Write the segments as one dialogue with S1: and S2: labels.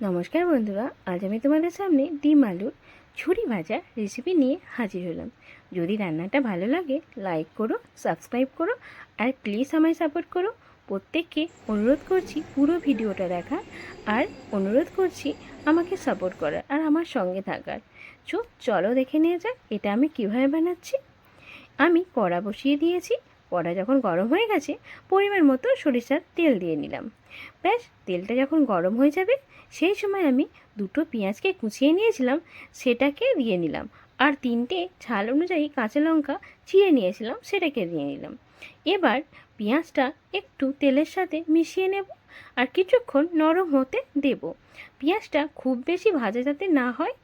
S1: নমস্কার বন্ধুরা, আজ আমি তোমাদের সামনে ডিম আলুর ছুরি ভাজা রেসিপি নিয়ে হাজির হলাম। যদি রান্নাটা ভালো লাগে লাইক করো সাবস্ক্রাইব করো, আর প্লিজ আমায় সাপোর্ট করো। প্রত্যেককে অনুরোধ করছি পুরো ভিডিওটা দেখার, আর অনুরোধ করছি আমাকে সাপোর্ট করার, আর আমার সঙ্গে থাকার। চো চলো দেখে নিয়ে যাক, এটা আমি কীভাবে বানাচ্ছি। আমি কড়া বসিয়ে দিয়েছি কড়া যখন গরম হয়ে গেছে, পরিমাণ মতো সরিষার তেল দিয়ে নিলাম। ব্যাস, তেলটা যখন গরম হয়ে যাবে, সেই সময় আমি দুটো পেঁয়াজকে কুচিয়ে নিয়েছিলাম, সেটাকে দিয়ে নিলাম। আর তিনটে ঝাল অনুযায়ী কাঁচা লঙ্কা চিড়ে নিয়েছিলাম, সেটাকে দিয়ে নিলাম। এবার পেঁয়াজটা একটু তেলের সাথে মিশিয়ে নেব আর কিছুক্ষণ নরম হতে দেব। পেঁয়াজটা খুব বেশি ভাজা যাতে না হয়,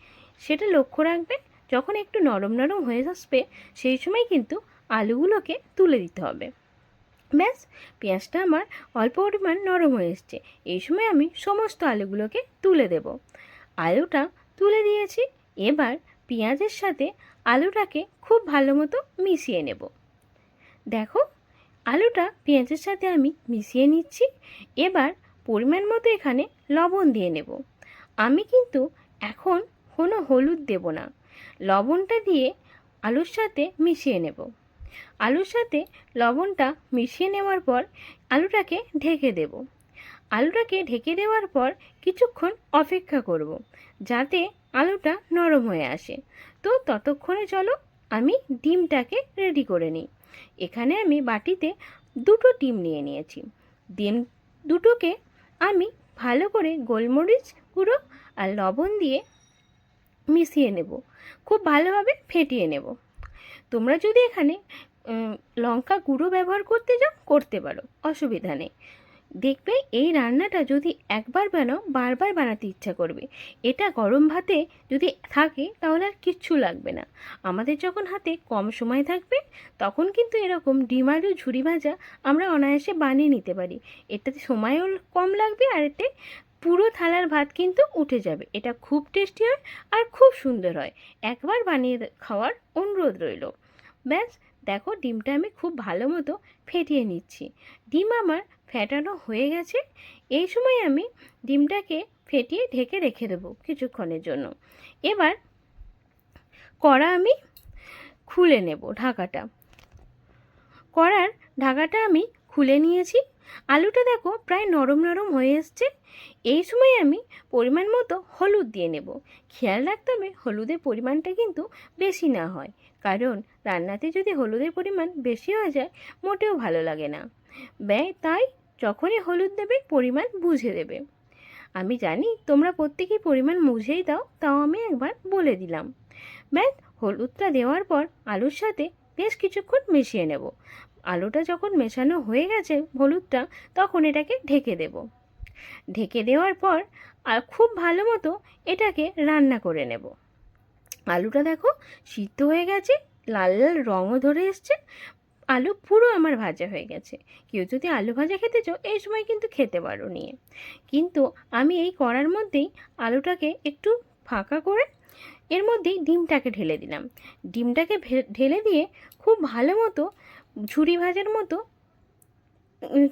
S1: সেটা লক্ষ্য রাখবে, যখন একটু নরম নরম হয়ে আসবে, সেই সময় কিন্তু আলুগুলোকে তুলে দিতে হবে। ব্যাস, পেঁয়াজটা আমার অল্প পরিমাণ নরম হয়ে এসছে। এই সময় আমি সমস্ত আলুগুলোকে তুলে দেব। আলুটা তুলে দিয়েছি, এবার পেঁয়াজের সাথে আলুটাকে খুব ভালো মতো মিশিয়ে নেব। দেখো, আলুটা পেঁয়াজের সাথে আমি মিশিয়ে নিচ্ছি, এবার পরিমাণ মতো এখানে লবণ দিয়ে নেব। আমি কিন্তু এখন কোনো হলুদ দেব না। লবণটা দিয়ে আলুর সাথে মিশিয়ে নেব। আলুর সাথে লবণটা মিশিয়ে নেওয়ার পর আলুটাকে ঢেকে দেব। আলুটাকে ঢেকে দেওয়ার পর কিছুক্ষণ অপেক্ষা করব যাতে আলুটা নরম হয়ে আসে। তো ততক্ষণে চলো আমি ডিমটাকে রেডি করে নিই। এখানে আমি বাটিতে দুটো ডিম নিয়ে নিয়েছি। ডিম দুটোকে আমি ভালো করে গোলমরিচ গুঁড়ো আর লবণ দিয়ে মিশিয়ে নেব। খুব ভালোভাবে ফেটিয়ে নেব। তোমরা যদি এখানে লঙ্কা গুঁড়ো ব্যবহার করতে যাও করতে পারো, অসুবিধা নেই। দেখবে এই রান্নাটা যদি একবার বানাও, বারবার বানাতে ইচ্ছা করবে। এটা গরম ভাতে যদি থাকে, তাহলে আর কিচ্ছু লাগবে না। আমাদের যখন হাতে কম সময় থাকবে, তখন কিন্তু এরকম ডিম আলু ঝুরি ভাজা আমরা অনায়াসে বানিয়ে নিতে পারি। এটাতে সময়ও কম লাগবে আর এতে পুরো থালার ভাত কিন্তু উঠে যাবে। এটা খুব টেস্টি হয় আর খুব সুন্দর হয়। একবার বানিয়ে খাওয়ার অনুরোধ রইল। ব্যাস, দেখো ডিমটা আমি খুব ভালো মতো ফেটিয়ে নিচ্ছি। ডিম আমার ফেটানো হয়ে গেছে। এই সময় আমি ডিমটাকে ফেটিয়ে ঢেকে রেখে দেবো কিছুক্ষণের জন্য। এবার কড়া আমি খুলে নেব ঢাকাটা। কড়ার ঢাকাটা আমি খুলে নিয়েছি। আলুটা দেখো প্রায় নরম নরম হয়ে এসছে। এই সময় আমি পরিমাণ মতো হলুদ দিয়ে নেব। খেয়াল রাখতে হবে হলুদের পরিমাণটা কিন্তু বেশি না হয়। কারণ রান্নাতে যদি হলুদের পরিমাণ বেশি হয়ে যায়, মোটেও ভালো লাগে না। ব্যয় তাই যখনই হলুদ দেবে, পরিমাণ বুঝে দেবে। আমি জানি তোমরা প্রত্যেকেই পরিমাণ বুঝেই দাও, তাও আমি একবার বলে দিলাম। ব্যাস, হলুদটা দেওয়ার পর আলুর সাথে বেশ কিছুক্ষণ মিশিয়ে নেব। আলুটা যখন মেশানো হয়ে গেছে হলুদটা, তখন এটাকে ঢেকে দেব। ঢেকে দেওয়ার পর, আর খুব ভালো মতো এটাকে রান্না করে নেব। আলুটা দেখো সিদ্ধ হয়ে গেছে, লাল লাল রঙও ধরে এসছে, আলু পুরো আমার ভাজা হয়ে গেছে। কেউ যদি আলু ভাজা খেতে চাও, এই সময় কিন্তু খেতে পারো নিয়ে। কিন্তু আমি এই করার মধ্যেই আলুটাকে একটু ফাঁকা করে, এর মধ্যেই ডিমটাকে ঢেলে দিলাম। ডিমটাকে ঢেলে দিয়ে খুব ভালো মতো ঝুরি ভাজার মতো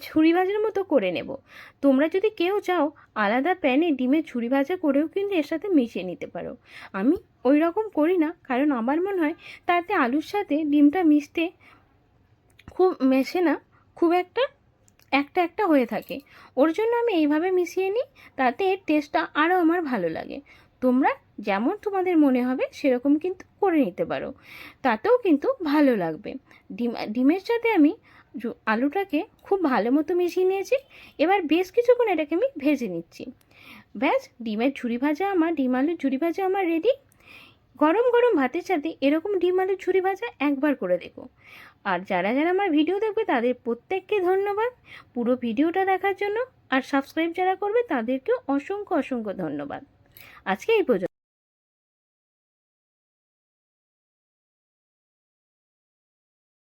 S1: ছুরি ভাজার মতো করে নেব। তোমরা যদি কেউ চাও, আলাদা প্যানে ডিমের ছুরি ভাজা করেও কিন্তু এর সাথে মিশিয়ে নিতে পারো। আমি ওই রকম করি না, কারণ আমার মনে হয় তাতে আলুর সাথে ডিমটা মিশতে খুব মেশে না, খুব একটা একটা একটা হয়ে থাকে। ওর জন্য আমি এইভাবে মিশিয়ে নিই, তাতে এর টেস্টটা আরও আমার ভালো লাগে। তোমরা যেমন তোমাদের মনে হবে, সেরকম কিন্তু করে নিতে পারো। তাতেও কিন্তু ভালো লাগবে। ডিম, ডিমের সাথে আমি আলুটাকে খুব ভালো মতো মিশিয়ে নিয়েছি। এবার বেশ কিছুক্ষণ এটাকে আমি ভেজে নিচ্ছি। ব্যাস, ডিমের ঝুরি ভাজা আমার, ডিম আলুর ঝুরি ভাজা আমার রেডি গরম গরম ভাতের সাথে এরকম ডিম আলুর ঝুরি ভাজা একবার করে দেখো। আর যারা যারা আমার ভিডিও দেখবে, তাদের প্রত্যেককে ধন্যবাদ পুরো ভিডিওটা দেখার জন্য। আর সাবস্ক্রাইব যারা করবে, তাদেরকেও অসংখ্য অসংখ্য ধন্যবাদ। আজকে এই পর্যন্ত।